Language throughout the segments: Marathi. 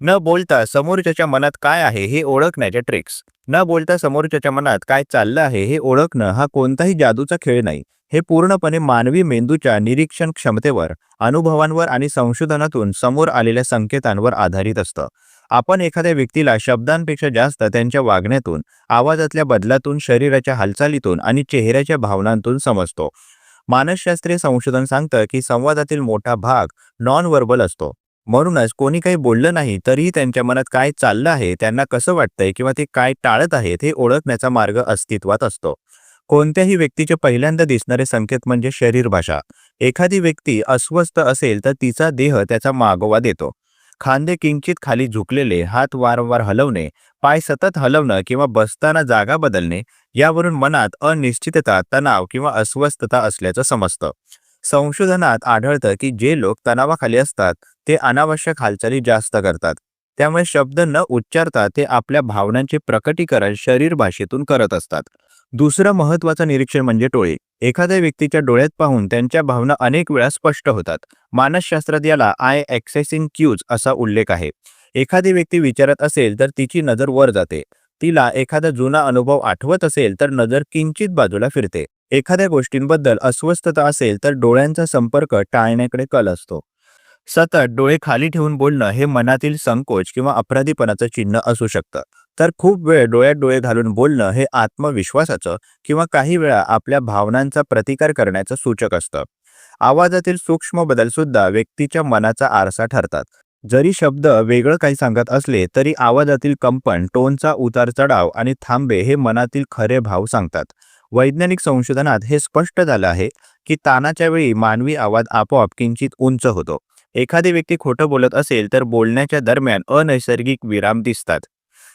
न बोलता समोरच्याच्या मनात काय आहे हे ओळखण्याच्या ट्रिक्स न बोलता समोरच्याच्या मनात काय चाललं आहे हे ओळखणं हा कोणताही जादूचा खेळ नाही. हे पूर्णपणे मानवी मेंदूच्या निरीक्षण क्षमतेवर अनुभवांवर आणि संशोधनातून समोर आलेल्या संकेतांवर आधारित असतं. आपण एखाद्या व्यक्तीला शब्दांपेक्षा जास्त त्यांच्या वागण्यातून आवाजातल्या बदलातून शरीराच्या हालचालीतून आणि चेहऱ्याच्या भावनांतून समजतो. मानसशास्त्रीय संशोधन सांगतं की संवादातील मोठा भाग नॉन व्हर्बल असतो. म्हणूनच कोणी काही बोललं नाही तरीही त्यांच्या मनात काय चाललं आहे त्यांना कसं वाटतंय किंवा ते काय टाळत आहेत हे ओळखण्याचा मार्ग अस्तित्वात असतो. कोणत्याही व्यक्तीचे पहिल्यांदा दिसणारे संकेत म्हणजे शरीर भाषा. एखादी व्यक्ती अस्वस्थ असेल तर तिचा देह त्याचा मागोवा देतो. खांदे किंचित खाली झुकलेले हात वारंवार हलवणे पाय सतत हलवणं किंवा बसताना जागा बदलणे यावरून मनात अनिश्चितता तणाव किंवा अस्वस्थता असल्याचं समजतं. संशोधनात आढळतं की जे लोक तणावाखाली असतात ते अनावश्यक हालचाली जास्त करतात. त्यामुळे शब्द न उच्चारता ते आपल्या भावनांचे प्रकटीकरण शरीर भाषेतून करत असतात. दुसरं महत्वाचं निरीक्षण म्हणजे टोळी. एखाद्या व्यक्तीच्या डोळ्यात पाहून त्यांच्या भावना अनेक वेळा स्पष्ट होतात. मानसशास्त्रात याला आय एक्सेसिंग क्यूज असा उल्लेख आहे. एखादी व्यक्ती विचारत असेल तर तिची नजर वर जाते. तिला एखादा जुना अनुभव आठवत असेल तर नजर किंचित बाजूला फिरते. एखाद्या गोष्टींबद्दल अस्वस्थता असेल तर डोळ्यांचा संपर्क टाळण्याकडे कल असतो. सतत डोळे खाली ठेवून बोलणं हे मनातील संकोच किंवा अपराधीपणाचं चिन्ह असू शकतं. तर खूप वेळ डोळ्यात डोळे घालून बोलणं हे आत्मविश्वासाचं किंवा काही वेळा आपल्या भावनांचा प्रतिकार करण्याचं सूचक असतं. आवाजातील सूक्ष्म बदल सुद्धा व्यक्तीच्या मनाचा आरसा ठरतात. जरी शब्द वेगळं काही सांगत असले तरी आवाजातील कंपन टोनचा उतार चढाव आणि थांबे हे मनातील खरे भाव सांगतात. वैज्ञानिक संशोधनात हे स्पष्ट झालं आहे की तानाच्या वेळी मानवी आवाज आपोआप किंचित उंच होतो. एखादी व्यक्ती खोटं बोलत असेल तर बोलण्याच्या दरम्यान अनैसर्गिक विराम दिसतात.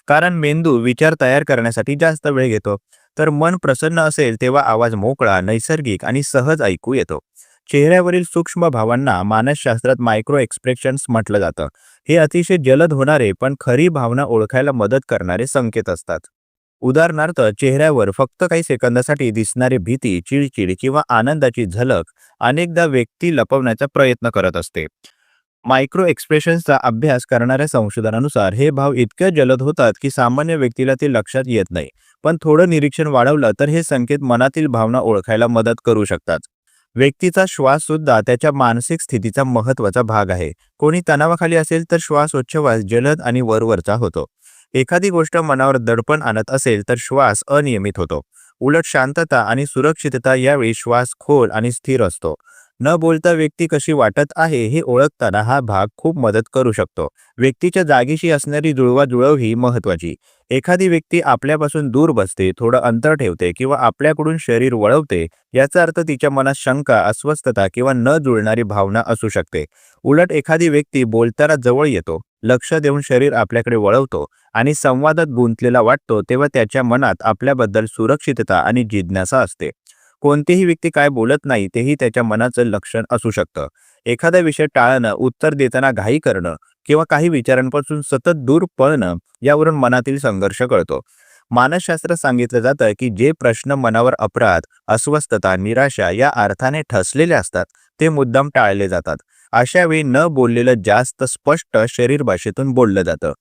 कारण मेंदू विचार तयार करण्यासाठी जास्त वेळ घेतो. तर मन प्रसन्न असेल तेव्हा आवाज मोकळा नैसर्गिक आणि सहज ऐकू येतो. चेहऱ्यावरील सूक्ष्म भावांना मानसशास्त्रात मायक्रो एक्सप्रेशन्स म्हटलं जातं. हे अतिशय जलद होणारे पण खरी भावना ओळखायला मदत करणारे संकेत असतात. उदाहरणार्थ चेहऱ्यावर फक्त काही सेकंदासाठी दिसणारी भीती चिडचिड किंवा आनंदाची झलक अनेकदा व्यक्ती लपवण्याचा प्रयत्न करत असते. मायक्रो एक्सप्रेशन्सचा अभ्यास करणाऱ्या संशोधनानुसार हे भाव इतक्या जलद होतात की सामान्य व्यक्तीला ते लक्षात येत नाही. पण थोडं निरीक्षण वाढवलं तर हे संकेत मनातील भावना ओळखायला मदत करू शकतात. व्यक्तीचा श्वास सुद्धा त्याच्या मानसिक स्थितीचा महत्त्वाचा भाग आहे. कोणी तणावाखाली असेल तर श्वासोच्छवास जलद आणि वरवरचा होतो. एखादी गोष्ट मनावर दडपण आणत असेल तर श्वास अनियमित होतो. उलट शांतता आणि सुरक्षितता यावेळी श्वास खोल आणि स्थिर असतो. न बोलता व्यक्ती कशी वाटत आहे हे ओळखताना हा भाग खूप मदत करू शकतो. व्यक्तीच्या जागेशी असणारी जुळवाजुळव ही महत्वाची एखादी व्यक्ती आपल्यापासून दूर बसते थोडं अंतर ठेवते किंवा आपल्याकडून शरीर वळवते याचा अर्थ तिच्या मनात शंका अस्वस्थता किंवा न जुळणारी भावना असू शकते. उलट एखादी व्यक्ती बोलताना जवळ येतो लक्ष देऊन शरीर आपल्याकडे वळवतो आणि संवादात गुंतलेला वाटतो तेव्हा त्याच्या मनात आपल्याबद्दल सुरक्षितता आणि जिज्ञासा असते. कोणतीही व्यक्ती काय बोलत नाही तेही त्याच्या मनाचं लक्षण असू शकतं. एखादा विषय टाळणं उत्तर देताना घाई करणं किंवा काही विचारांपासून सतत दूर पळणं यावरून मनातील संघर्ष कळतो. मानसशास्त्र सांगितलं जातं की जे प्रश्न मनावर अपराध अस्वस्थता निराशा या अर्थाने ठसलेले असतात ते मुद्दाम टाळले जातात. अशावेळी न बोललेलं जास्त स्पष्ट शरीर भाषेतून बोललं जातं.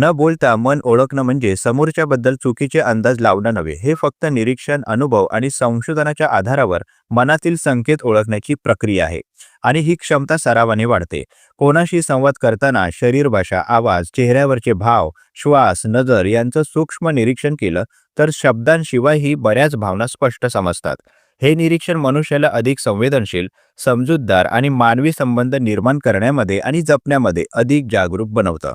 न बोलता मन ओळखणं म्हणजे समोरच्याबद्दल चुकीचे अंदाज लावणं नव्हे. हे फक्त निरीक्षण अनुभव आणि संशोधनाच्या आधारावर मनातील संकेत ओळखण्याची प्रक्रिया आहे आणि ही क्षमता सरावाने वाढते. कोणाशी संवाद करताना शरीर भाषा आवाज चेहऱ्यावरचे भाव श्वास नजर यांचं सूक्ष्म निरीक्षण केलं तर शब्दांशिवायही बऱ्याच भावना स्पष्ट समजतात. हे निरीक्षण मनुष्याला अधिक संवेदनशील समजूतदार आणि मानवी संबंध निर्माण करण्यामध्ये आणि जपण्यामध्ये अधिक जागरूक बनवतं.